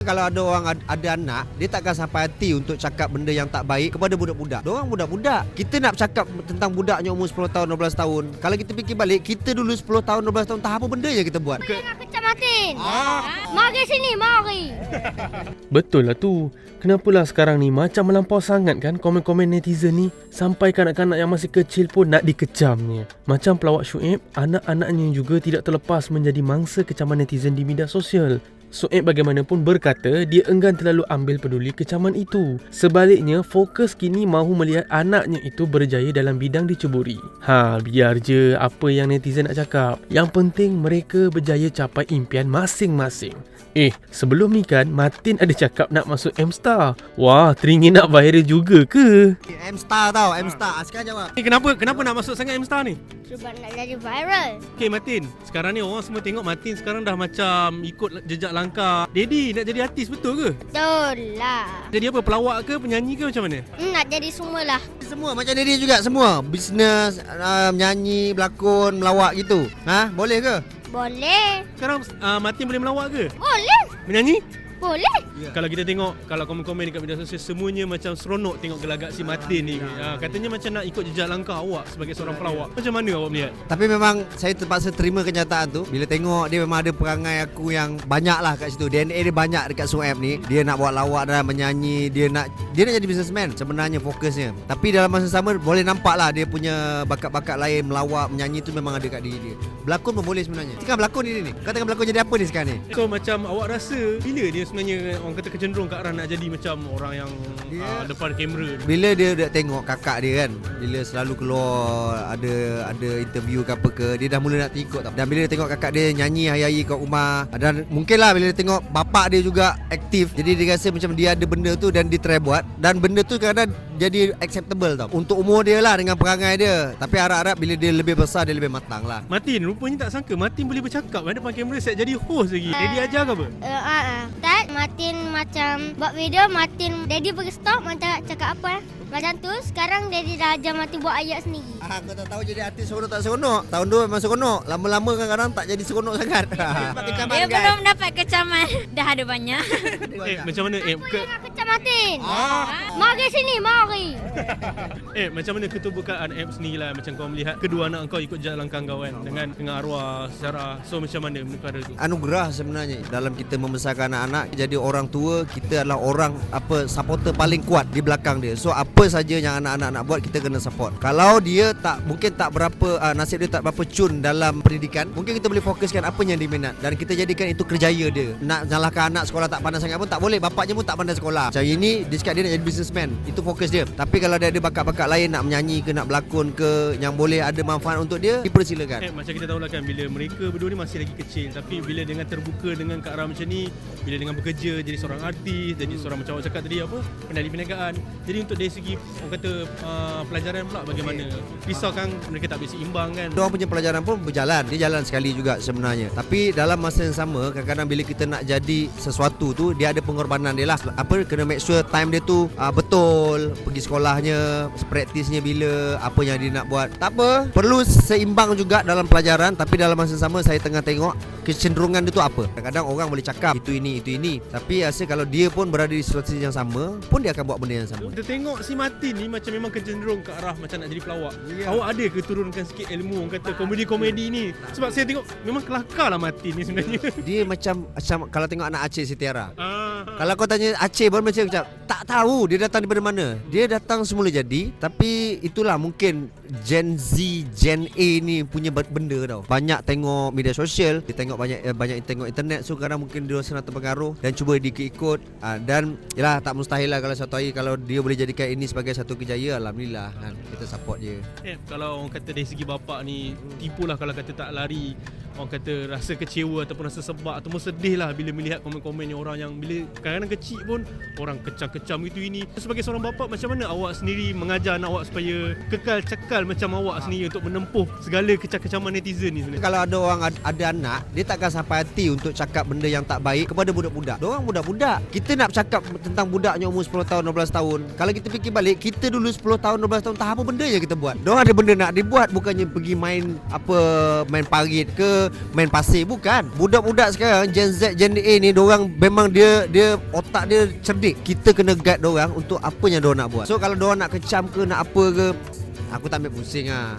Kalau ada orang ad- ada anak, dia takkan sampai hati untuk cakap benda yang tak baik kepada budak-budak. Diorang budak-budak. Kita nak cakap tentang budaknya umur 10 tahun, 12 tahun. Kalau kita fikir balik, kita dulu 10 tahun, 12 tahun, tak apa benda je kita buat. Nak kecam Martin. Mari sini, mari. Betul lah tu. Kenapalah sekarang ni macam melampau sangat kan komen-komen netizen ni sampai kanak-kanak yang masih kecil pun nak dikecamnya. Macam pelawak Syuib, anak-anaknya juga tidak terlepas menjadi mangsa kecaman netizen di media sosial. Soeb bagaimanapun berkata dia enggan terlalu ambil peduli kecaman itu. Sebaliknya, fokus kini mahu melihat anaknya itu berjaya dalam bidang diceburi. Ha, biar je apa yang netizen nak cakap. Yang penting mereka berjaya capai impian masing-masing. Eh, sebelum ni kan Martin ada cakap nak masuk M-Star. Wah, teringin nak viral juga ke? M-Star tau, M-Star. Ah, Sekarang jawab. Eh, kenapa kenapa nak masuk sangat M-Star ni? Sebab nak jadi viral. Okay Martin, sekarang ni orang semua tengok Martin sekarang dah macam ikut jejak langkah Daddy nak jadi artis betul ke? Betul lah. Jadi apa, pelawak ke, penyanyi ke macam mana? Hmm, nak jadi semua lah. Semua macam dia juga semua. Bisnes, uh, menyanyi, berlakon, melawak gitu. Ha? Boleh ke? Boleh. Sekarang uh, Martin boleh melawak ke? Boleh. Menyanyi? Boleh. Ya. Kalau kita tengok, kalau komen-komen dekat media sosial Semuanya macam seronok tengok gelagak si Martin ni. Uh, Katanya macam nak ikut jejak langkah awak sebagai seorang pelawak Macam mana awak melihat? Tapi memang saya terpaksa terima kenyataan tu. Bila tengok dia memang ada perangai aku yang banyak lah kat situ. DNA dia banyak dekat Sueb ni. Dia nak buat lawak dan menyanyi. Dia nak dia nak jadi businessman sebenarnya fokusnya. Tapi dalam masa sama boleh nampak lah Dia punya bakat-bakat lain melawak, menyanyi tu memang ada kat diri dia. Berlakon pun boleh sebenarnya. Tengah berlakon ni ni. Kau tengah berlakon jadi apa ni sekarang ni? So macam awak rasa bila dia sebenarnya orang kata kecenderung ke arah nak jadi macam orang yang Dia- uh, depan kamera? Bila dia dah tengok kakak dia kan Bila selalu keluar ada ada interview ke apa ke Dia dah mula nak terikut tau Dan bila dia tengok kakak dia nyanyi hari-hari kat rumah Dan mungkin lah bila dia tengok bapak dia juga aktif Jadi dia rasa macam dia ada benda tu dan dia try buat Dan benda tu kadang jadi acceptable tau Untuk umur dia lah dengan perangai dia Tapi harap-harap bila dia lebih besar dia lebih matang lah Martin, rupanya tak sangka Martin boleh bercakap kan depan kamera set jadi host lagi. Daddy ajar ke apa? Uh, uh, uh. Start Martin macam buat video Martin Daddy bagi stop macam cakap apa eh. Macam tu sekarang Daddy dah ajar Martin buat ayat sendiri. Ah, kau tak tahu jadi artis seronok tak seronok Tahun 2 memang seronok Lama-lama kadang-kadang tak jadi seronok sangat Dia belum dapat kecaman Dah ada banyak Eh, macam mana? Eh, ke, Martin. Ah. Mari sini, mari. Eh macam mana ketubukan Apps ni lah? Macam kau melihat kedua anak kau ikut jalan kau kan dengan dengan arwah secara so macam mana perkara tu? anugerah sebenarnya dalam kita membesarkan anak-anak jadi orang tua kita adalah orang apa supporter paling kuat di belakang dia. So apa saja yang anak-anak nak buat kita kena support. Kalau dia tak mungkin tak berapa uh, nasib dia tak berapa cun dalam pendidikan mungkin kita boleh fokuskan apa yang dia minat. Dan kita jadikan itu kerjaya dia. Nak nyalahkan anak sekolah tak pandai sangat pun tak boleh. Bapaknya pun tak pandai sekolah. Macam ini dia cakap dia nak jadi businessman. Itu fokus dia. Tapi kalau dia ada bakat-bakat lain nak menyanyi ke nak berlakon ke yang boleh ada manfaat untuk dia dipersilakan. Eh, macam kita tahu lah kan bila mereka berdua ni masih lagi kecil. Tapi bila dengan terbuka dengan ke arah macam ni bila dengan bekerja jadi seorang artis jadi seorang macam awak cakap tadi apa pendali perniagaan. Jadi untuk dari segi orang kata uh, pelajaran pula bagaimana risau kan mereka tak boleh seimbang kan? Orang punya pelajaran pun berjalan Dia jalan sekali juga sebenarnya. Tapi dalam masa yang sama Kadang-kadang bila kita nak jadi sesuatu tu Dia ada pengorbanan dia lah. Apa kena make sure time dia tu uh, Betul Pergi sekolahnya Praktisnya bila Apa yang dia nak buat. Tak apa Perlu seimbang juga dalam pelajaran. Tapi dalam masa yang sama Saya tengah tengok Kecenderungan dia tu apa. Kadang-kadang orang boleh cakap Itu ini, itu ini Tapi rasa kalau dia pun berada di situasi yang sama Pun dia akan buat benda yang sama kita tengok si Martin ni macam memang kecenderung ke arah macam nak jadi pelawak. Ya. Awak ada ke turunkan sikit ilmu orang kata komedi-komedi ni? Sebab saya tengok memang kelakar lah Martin ni sebenarnya. Dia macam, macam Kalau tengok anak Aceh Sitiara Ah, Kalau kau tanya Aceh baru macam macam tak tahu dia datang daripada mana. Dia datang semula jadi tapi itulah mungkin Gen Z, Gen A ni punya benda tau. Banyak tengok media sosial, dia tengok banyak eh, banyak tengok internet so kadang mungkin dia rasa nak terpengaruh dan cuba diikut-ikut uh, dan yalah tak mustahil lah kalau satu hari kalau dia boleh jadikan ini sebagai satu kejayaan alhamdulillah kan kita support dia. Eh, kalau orang kata dari segi bapak ni tipulah kalau kata tak lari orang kata rasa kecewa ataupun rasa sebab ataupun sedih lah bila melihat komen-komen yang orang yang bila kadang-kadang kecil pun orang kecam-kecam itu ini sebagai seorang bapa macam mana awak sendiri mengajar anak awak supaya kekal cekal macam awak sendiri untuk menempuh segala kecam-kecaman netizen ni sebenarnya Kalau ada orang ad- ada anak, dia takkan sampai hati untuk cakap benda yang tak baik kepada budak-budak. Diorang budak-budak. Kita nak cakap tentang budaknya umur 10 tahun, 12 tahun. Kalau kita fikir balik, kita dulu 10 tahun, 12 tahun tak apa benda je kita buat. Diorang ada benda nak dibuat bukannya pergi main apa main parit ke main pasir. Bukan. Budak-budak sekarang Gen Z Gen A ni orang memang dia dia otak dia cerdik. Kita kena guide orang untuk apa yang dia nak buat. So kalau dia nak kecam ke nak apa ke aku tak ambil pusing ah